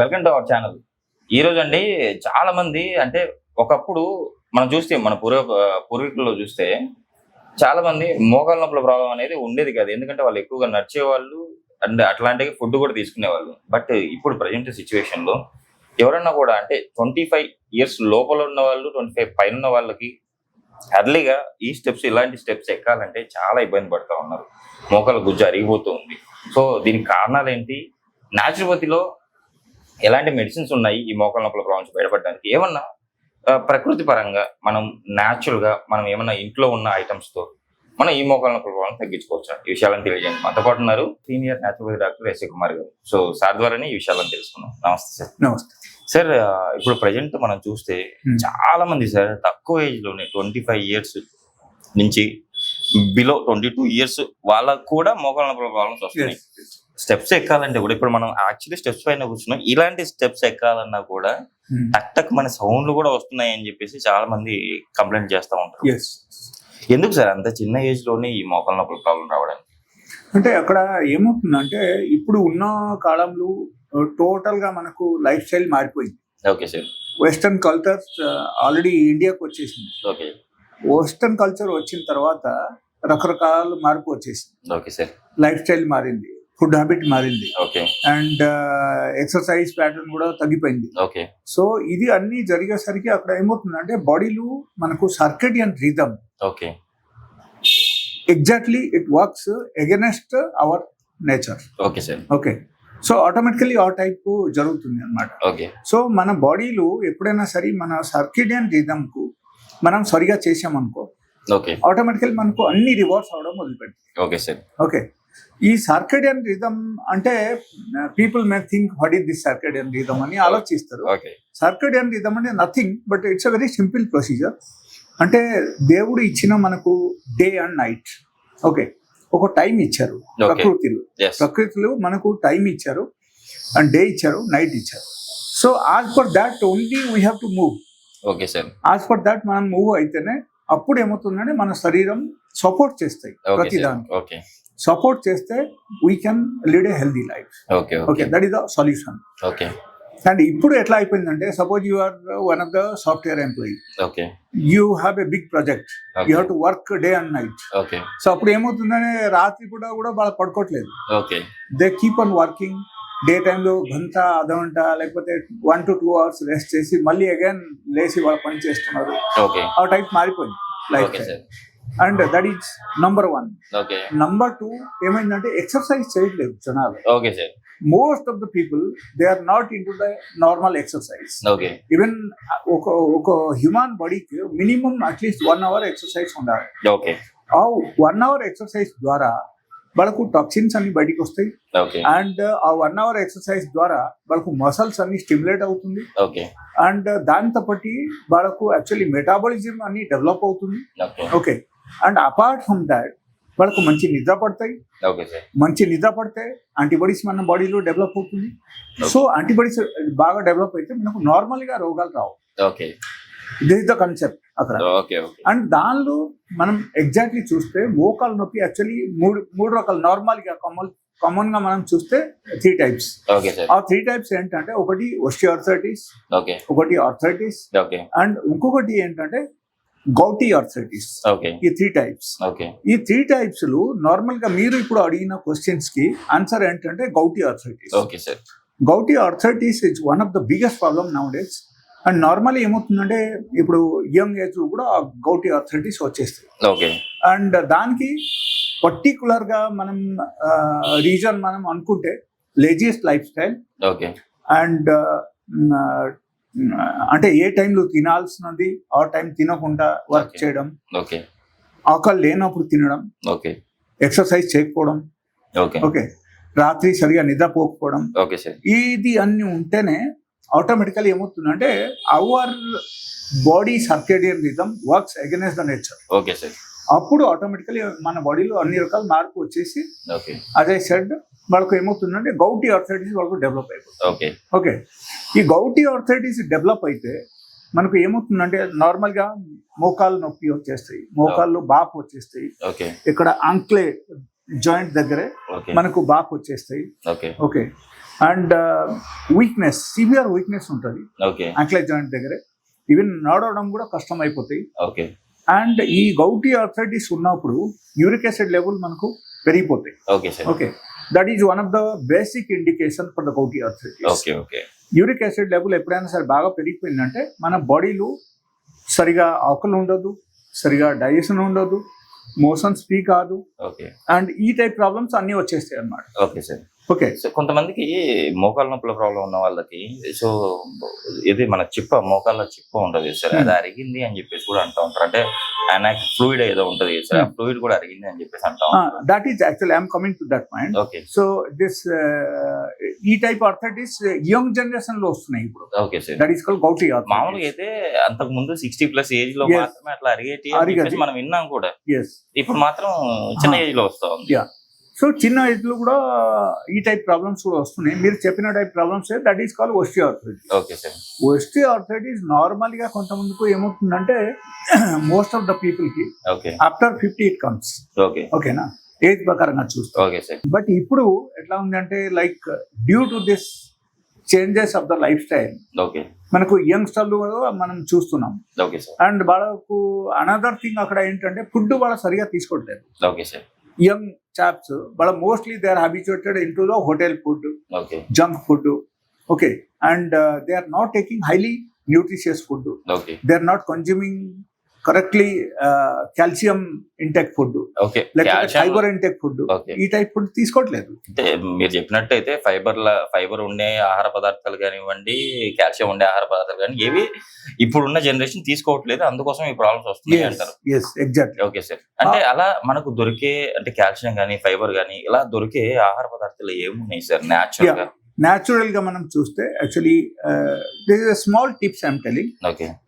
Welcome to our channel ఈ రోజు అండి చాలా మంది అంటే ఒకప్పుడు మనం చూస్తే మన పూర్వ పూర్వీకుల్లో చూస్తే చాలా మంది మోకాల నొప్పుల ప్రాబ్లం అనేది ఉండేది కాదు. ఎందుకంటే వాళ్ళు ఎక్కువగా నడిచేవాళ్ళు అండ్ అట్లాంటి ఫుడ్ కూడా తీసుకునేవాళ్ళు. బట్ ఇప్పుడు ప్రజెంట్ సిచ్యువేషన్లో ఎవరన్నా కూడా అంటే ట్వంటీ ఫైవ్ ఇయర్స్ లోపల ఉన్న వాళ్ళు ట్వంటీ ఫైవ్ పైన ఉన్న వాళ్ళకి అర్లీగా ఈ స్టెప్స్ ఇలాంటి స్టెప్స్ ఎక్కాలంటే చాలా ఇబ్బంది పడుతూ ఉన్నారు. మోకాల గుజ్జు అరిగిపోతూ ఉంది. సో దీనికి కారణాలు ఏంటి న్యాచురోపతిలో ఎలాంటి మెడిసిన్స్ ఉన్నాయి? ఈ మోకాల నొప్పుల ప్రాబ్లం నుంచి బయటపడడానికి ఏమన్నా ప్రకృతి పరంగా మనం న్యాచురల్గా మనం ఏమన్నా ఇంట్లో ఉన్న ఐటమ్స్తో మనం ఈ మోకాల నొప్పుల ప్రాబ్లం తగ్గించుకోవచ్చు? ఈ విషయాలను తెలియజేయండి. మనతో పాటు ఉన్నారు senior naturopathy doctor S A Kumar garu. So sir ద్వారానే ఈ విషయాలను తెలుసుకున్నాం నమస్తే సార్. నమస్తే. సార్ ఇప్పుడు ప్రజెంట్ మనం చూస్తే. చాలా మంది సార్ తక్కువ ఏజ్లోనే ట్వంటీ ఫైవ్ ఇయర్స్ నుంచి బిలో ట్వంటీ టూ ఇయర్స్ వాళ్ళకు కూడా మోకాళ్ళ నొప్పుల ప్రాబ్లమ్స్ వస్తున్నాయి. స్టెప్స్ ఎక్కాలంటే కూడా ఇప్పుడు మనం యాక్చువల్లీ స్టెప్స్ పైన కూర్చున్నాం ఇలాంటి స్టెప్స్ ఎక్కాలన్నా కూడా టక్ టక్ మన సౌండ్లు కూడా వస్తున్నాయి అని చెప్పేసి చాలా మంది కంప్లైంట్ చేస్తూ ఉంటారు. ఎందుకు సార్ అంత చిన్న ఏజ్లోనే ఈ మోకాళ్ళ నొప్పుల ప్రాబ్లం రావడానికి? అంటే అక్కడ ఏమవుతుందంటే ఇప్పుడు ఉన్న కాలంలో టోటల్గా మనకు లైఫ్ స్టైల్ మారిపోయింది. Okay sir. Western culture already ఇండియాకి వచ్చేసింది. ఓకే. వెస్టర్న్ కల్చర్ వచ్చిన తర్వాత రకరకాల మార్పు వచ్చేసింది. Okay sir. లైఫ్ స్టైల్ మారింది. ఫుడ్ హ్యాబిట్ మారింది. ఓకే. అండ్ ఎక్సర్సైజ్ ప్యాటర్న్ కూడా తగ్గిపోయింది. ఓకే. సో ఇది అన్ని జరిగేసరికి అక్కడ ఏమవుతుందంటే బాడీలో మనకు circadian rhythm. Okay. Exactly it works against our nature okay sir. Okay. So automatically ఆ టైప్ జరుగుతుంది అన్నమాట. ఓకే. సో మన బాడీలో ఎప్పుడైనా సరే మన సర్కిడియన్కు మనం సరిగా చేసామనుకో ఆటోమేటికల్ మనకు అన్ని రివార్డ్స్ అవడం మొదలుపెడుతుంది ఓకే సార్. ఓకే. ఈ సర్కిడియన్ రిథమ్ అంటే people may think what is this circadian rhythm? అని ఆలోచిస్తారు. సర్కిడియన్ రిథమ్ అంటే nothing but it's a very simple procedure అంటే దేవుడు ఇచ్చిన మనకు డే అండ్ నైట్ ఓకే. ఒక టైం ఇచ్చారు. ప్రకృతిలో. ప్రకృతిలో మనకు టైం ఇచ్చారు అండ్ డే ఇచ్చారు నైట్ ఇచ్చారు. So as per that only we have to move okay sir. As per that మనం మూవ్ అయితేనే అప్పుడు ఏమవుతుందంటే మన శరీరం సపోర్ట్ చేస్తాయి ఓకే. సపోర్ట్ చేస్తే we can lead a healthy life okay okay that is the solution okay and ఇప్పుడు ఎట్లా అయిపోయిందంటే suppose you are one of the software employee okay you have a big project you have to work day and night okay so అప్పుడు ఏమవుతుందంటే రాత్రి పూట కూడా వాళ్ళు పడుకోవట్లేదు. Okay they keep on working day టైంలో గంట అర్ధగంట లేకపోతే one to two hours rest చేసి మళ్ళీ అగైన్ లేచి వాళ్ళు పని చేస్తున్నారు. ఆ టైప్ మారిపోయింది life and that is number one number two ఏమైందంటే ఎక్సర్సైజ్ చేయట్లేదు జనాలు. Okay sir most of the people they are not in to the normal exercise even ఒక ఒక హ్యూమన్ బాడీకి minimum at least one hour exercise ఉండాలి. Okay ఆ one hour exercise ద్వారా వాళ్ళకు టాక్సిన్స్ అన్ని బయటికి వస్తాయి. అండ్ ఆ వన్ అవర్ ఎక్సర్సైజ్ ద్వారా వాళ్ళకు మసల్స్ అన్ని స్టిమ్యులేట్ అవుతుంది. ఓకే అండ్ దాంతో బట్టి వాళ్ళకు యాక్చువల్లీ మెటాబాలిజం అన్ని డెవలప్ అవుతుంది. Okay and apart from that వాళ్ళకు మంచి నిద్ర పడతాయి. మంచి నిద్ర పడితే యాంటీబాడీస్ మన బాడీలో డెవలప్ అవుతుంది. సో యాంటీబాడీస్ బాగా డెవలప్ అయితే మనకు నార్మల్గా రోగాలు రావు. Okay. This is the concept అక్కడ. అండ్ దానిలో మనం ఎగ్జాక్ట్లీ చూస్తే మోకాలు నొప్పి యాక్చువల్లీ మూడు మూడు రకాలు నార్మల్గా కామన్ కామన్గా మనం చూస్తే త్రీ టైప్స్ ఆ త్రీ టైప్స్ ఏంటంటే ఒకటి ఆర్థరైటిస్ ఒకటి ఆర్థరైటిస్ అండ్ ఇంకొకటి ఏంటంటే గౌటీ ఆర్థరైటిస్ ఓకే ఈ త్రీ టైప్స్ ఓకే ఈ త్రీ టైప్స్లో నార్మల్గా మీరు ఇప్పుడు అడిగిన క్వశ్చన్స్కి ఆన్సర్ ఏంటంటే gouty arthritis okay sir gouty arthritis is one of the biggest problem now days and normally ఏమవుతుందంటే ఇప్పుడు యంగ్ ఏజ్లో కూడా గౌటీ ఆర్థరైటిస్ వచ్చేస్తాయి ఓకే అండ్ దానికి పర్టికులర్గా మనం రీజన్ మనం అనుకుంటే laziest life style okay and అంటే ఏ టైంలో తినాల్సినది ఆ టైం తినకుండా వర్క్. చేయడం. ఓకే. ఆకలి లేనప్పుడు తినడం. ఓకే. ఎక్సర్సైజ్ చేయకపోవడం. ఓకే. ఓకే. రాత్రి సరిగా నిద్రపోకపోవడం. Okay sir. ఇది అన్ని ఉంటేనే ఆటోమేటికల్ ఏమవుతుందంటే our body circadian rhythm works against the nature okay sir. అప్పుడు ఆటోమేటికలీ మన బాడీలో అన్ని రకాల మార్పు వచ్చేసి అదే సెడ్ వాళ్ళకు ఏమవుతుందంటే గౌటీ ఆర్థరైటిస్ వాళ్ళకు డెవలప్ అయిపోతుంది. ఓకే. ఓకే. ఈ గౌటీ ఆర్థరైటిస్ డెవలప్ అయితే మనకు ఏమవుతుందంటే నార్మల్గా మోకాలు నొప్పి వచ్చేస్తాయి మోకాళ్ళు బాపు వచ్చేస్తాయి. ఇక్కడ అంక్లే జాయింట్ దగ్గరే మనకు బాగా వచ్చేస్తాయి. Okay. Okay. And weakness severe weakness ఉంటుంది. ఓకే. యాంక్లైట్ జాయింట్ దగ్గరే. ఈవెన్ నడవడం కూడా కష్టం అయిపోతాయి. ఓకే. అండ్ ఈ గౌటీ ఆర్థరైటిస్ ఉన్నప్పుడు యూరిక్ యాసిడ్ లెవెల్ మనకు పెరిగిపోతాయి. Okay sir. Okay. That is one of the basic indication for the gouty arthritis. Uric acid level ఎప్పుడైనా సరే బాగా పెరిగిపోయిందంటే మన బాడీలో సరిగా ఆకలి ఉండదు సరిగా డైజెషన్ ఉండదు మోషన్ స్పీ కాదు. ఓకే. అండ్ ఈ టైప్ ప్రాబ్లమ్స్ అన్నీ వచ్చేస్తాయి అన్నమాట. Okay sir. ఓకే. సో కొంతమందికి మోకాళ్ళ నొప్పుల ప్రాబ్లం ఉన్న వాళ్ళకి సో ఇది మన చిప్ప మోకాళ్ళ చిప్ప ఉంటది సార్. అది అరిగింది అని చెప్పేసి కూడా అంటూ ఉంటారు. అంటే ఆయన ఫ్లూయిడ్ ఏదో ఉంటది సార్. ఆ ఫ్లూయిడ్ కూడా అరిగింది అని చెప్పేసి అంటా that is actual I'm coming to that point okay so this ఈ టైప్ ఆర్థరైటిస్ యంగ్ జనరేషన్లో వస్తున్నాయి ఇప్పుడు. Okay sir that is call gouty మామూలుగా అయితే అంతకు ముందు సిక్స్టీ ప్లస్ ఏజ్లో. మాత్రమే అట్లా అరిగేటి మనం విన్నాం కూడా. ఎస్ ఇప్పుడు మాత్రం చిన్న Ah. ఏజ్లో వస్తా ఉంది. సో చిన్న ఏజ్లో కూడా ఈ టైప్ ప్రాబ్లమ్స్ కూడా వస్తున్నాయి. మీరు చెప్పిన type problems that is call osteo arthritis okay sir arthritis నార్మల్గా కొంతమందికి ఏమవుతుందంటే మోస్ట్ ఆఫ్ ద పీపుల్కి after fifty it comes okay ఓకేనా ఏజ్ ప్రకారంగా చూస్తాం. ఓకే సార్ బట్ ఇప్పుడు ఎట్లా ఉందంటే like due to this changes of the life style okay మనకు యంగ్స్టర్లు మనం చూస్తున్నాం. ఓకే సార్ అండ్ వాళ్ళకు అనదర్ థింగ్ అక్కడ ఏంటంటే ఫుడ్ వాళ్ళ సరిగా తీసుకోవట్లేదు. Okay sir young chaps, but mostly they are habituated into the hotel food, okay. junk food. Okay, and uh, they are not taking highly nutritious food. Okay. They are not consuming correctly calcium intake food fibre intake food ఈ type food తీసుకోవట్లేదు. అంటే మీరు చెప్పినట్టయితే fibre fibre ఉండే ఆహార పదార్థాలు కానివ్వండి calcium ఉండే ఆహార పదార్థాలు కానీ ఏవి ఇప్పుడున్న జనరేషన్ తీసుకోవట్లేదు అందుకోసం ఈ ప్రాబ్లమ్స్ వస్తున్నాయి అంటారు. ఎస్ ఎగ్జాక్ట్లీ ఓకే సార్ అంటే అలా మనకు దొరికే అంటే కాల్షియం కానీ ఫైబర్ కానీ ఇలా దొరికే ఆహార పదార్థాలు ఏమున్నాయి సార్ న్యాచురల్గా? న్యాచురల్గా మనం చూస్తే actually this is small tips I'm telling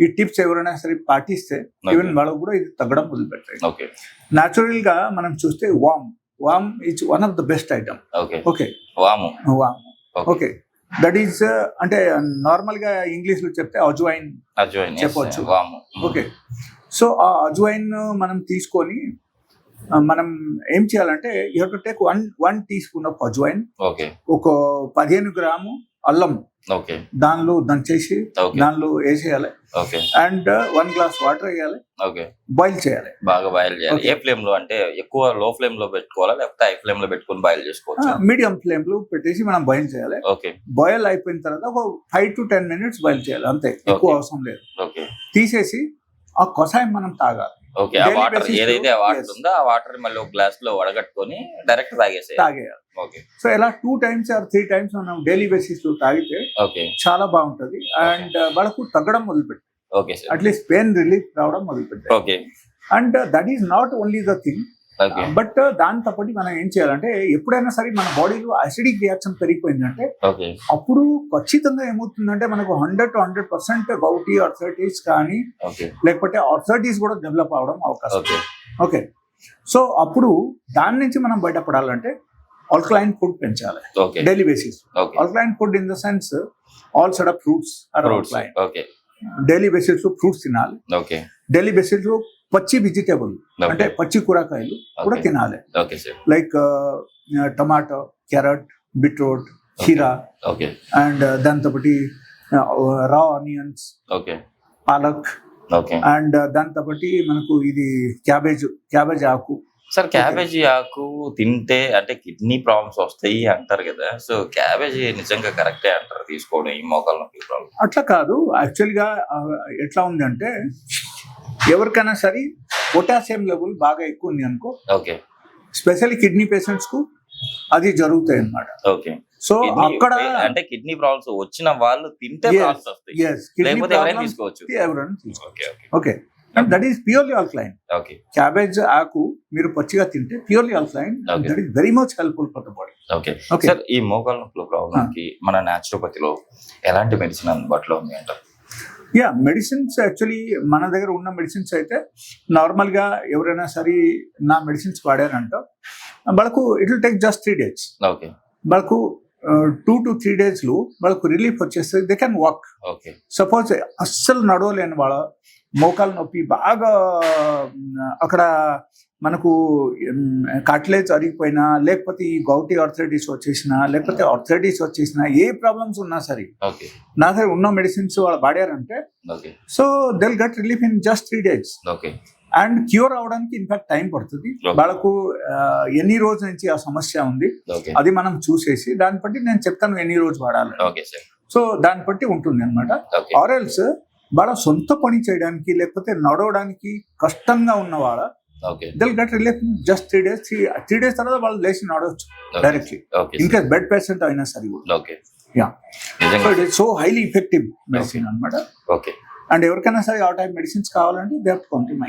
ఈ టిప్స్ ఎవరైనా సరే పాటిస్తే ఈవెన్ వాళ్ళకు కూడా ఇది తగ్గడం మొదలుపెట్టాయి ఓకే న్యాచురల్గా మనం చూస్తే వామ్ వామ్ is one of the best item okay వాము వామ్ ఓకే దట్ ఈస్ అంటే నార్మల్గా ఇంగ్లీష్లో చెప్తే అజ్వైన్. వాము ఓకే సో ఆ అజ్వైన్ మనం తీసుకొని మనం ఏం చేయాలంటే you to take one one teaspoon of ajwain okay. ఒక పదిహేను గ్రాము అల్లం ఓకే. దానిలో దంచేసి దానిలో వేసేయాలి. Okay. And one glass water వేయాలి. ఓకే. బాయిల్ చేయాలి. బాగా బాయిల్ చేయాలి. ఏ ఫ్లేమ్లో అంటే ఎక్కువ లో ఫ్లేమ్లో పెట్టుకోవాలా లేకపోతే హై ఫ్లేమ్లో పెట్టుకొని బాయిల్ చేసుకోవచ్చు? మీడియం ఫ్లేమ్లో పెట్టేసి మనం బాయిల్ చేయాలి. ఓకే. బాయిల్ అయిపోయిన తర్వాత ఒక five to ten minutes boil చేయాలి అంతే. ఎక్కువ. అవసరం లేదు. ఓకే. తీసేసి ఆ కషాయం మనం తాగాలి. ఓకే ఆ వాటర్ ఏదైతే వాటర్. ఉందో ఆ వాటర్ మళ్ళీ ఒక గ్లాస్లో వడగట్టుకొని డైరెక్ట్ తాగేసేయాలి. తాగేయాలి. ఓకే. సో ఇలా two times or three times మనం డైలీ బేసిస్లో తాగితే ఓకే. చాలా బాగుంటది. అండ్ వాళ్ళకు తగ్గడం మొదలుపెట్టి. Okay sir at least pain relief రావడం మొదలుపెట్టాయి okay. And that is not only the thing but దాంతో పాటు మనం ఏం చేయాలంటే ఎప్పుడైనా సరే మన బాడీలో అసిడిక్ రియాక్షన్ పెరిగిపోయిందంటే అప్పుడు ఖచ్చితంగా ఏమవుతుందంటే మనకు hundred to hundred percent gouty arthritis కానీ లేకపోతే ఆర్థరైటిస్ కూడా డెవలప్ అవడం అవకాశం. ఓకే సో అప్పుడు దాని నుంచి మనం బయటపడాలంటే ఆల్కలైన్ ఫుడ్ పెంచాలి. Daily basis alkaline food in the sense all said of fruits daily బేసిస్లో ఫ్రూట్స్ తినాలి. ఓకే డైలీ బేసిస్లో పచ్చి వెజిటేబుల్ అంటే పచ్చి కూరగాయలు కూడా. తినాలి. Okay sir like tomato carrot beetroot కీరా ఓకే అండ్ దాంతో పాటి raw onions okay palak. Okay and దాంతో పాటి మనకు ఇది క్యాబేజ్ క్యాబేజ్ ఆకు. సార్ క్యాబేజీ ఆకు తింటే అంటే కిడ్నీ ప్రాబ్లమ్స్ వస్తాయి అంటారు కదా. సో క్యాబేజీ నిజంగా కరెక్టే అంటారు తీసుకోవడం ఈ ప్రాబ్లం. అట్లా కాదు. యాక్చువల్గా ఆ, ఎట్లా ఉంది అంటే ఎవరికైనా సరే పొటాషియం లెవెల్ బాగా ఎక్కువ ఉంది అనుకో ఓకే. స్పెషల్లీ కిడ్నీ పేషెంట్స్కు అది జరుగుతాయి అన్నమాట. ఓకే. సో అక్కడ అంటే కిడ్నీ ప్రాబ్లమ్స్ వచ్చిన వాళ్ళు తింటే Yes. ప్రాబ్లమ్స్ వస్తాయి. ఎస్ కిడ్నీ లేకపోతే ఎవరైనా తీసుకోవచ్చు. ఎవరైనా తీసుకో okay that is purely alkaline okay. Cabbage ఆకు మీరు పచ్చిగా తింటే purely Okay. That is very much helpful for the body okay sir ఈ మోకాళ్ళ నొప్పుల ప్రాబ్లం కి మన న్యాచురోపతిలో ఎలాంటి మెడిసిన్ అందుబాటులో ఉంది అంటారు? యా మెడిసిన్స్ యాక్చువల్లీ మన దగ్గర ఉన్న మెడిసిన్స్ అయితే నార్మల్గా ఎవరైనా సరే నా మెడిసిన్స్ వాడారంట వాళ్ళకు it will take just three days okay వాళ్ళకు టూ టు త్రీ డేస్లో వాళ్ళకు రిలీఫ్ వచ్చేస్తే they can walk okay suppose అస్సలు నడవలేని వాళ్ళ మోకాలు నొప్పి బాగా అక్కడ మనకు కట్లేజ్ అరిగిపోయినా లేకపోతే ఈ గౌటీ ఆర్థరైటిస్ వచ్చేసినా లేకపోతే ఆర్థరైటిస్ వచ్చేసినా ఏ ప్రాబ్లమ్స్ ఉన్నా సరే నా దగ్గర ఉన్న మెడిసిన్స్ వాళ్ళు వాడారంటే so they'll get relief in just three days and cure అవడానికి ఇన్ఫాక్ట్ టైం పడుతుంది. వాళ్ళకు ఎన్ని రోజుల నుంచి ఆ సమస్య ఉంది అది మనం చూసేసి దాన్ని బట్టి నేను చెప్తాను ఎన్ని రోజు వాడాలి. సార్ సో దాన్ని బట్టి ఉంటుంది అనమాట ఆర్ఎల్స్ వాళ్ళ సొంత పని చేయడానికి లేకపోతే నడవడానికి కష్టంగా ఉన్న వాళ్ళ okay they'll get relief just three days three three days తర్వాత వాళ్ళు లేచి నడవచ్చు డైరెక్ట్లీ కేస్ బెడ్ పేషెంట్ అయినా సరే okay. So highly effective medicine అనమాట ఓకే అండ్ ఎవరికైనా సరే ఆ టైప్ మెడిసిన్స్ కావాలంటే they have to come to my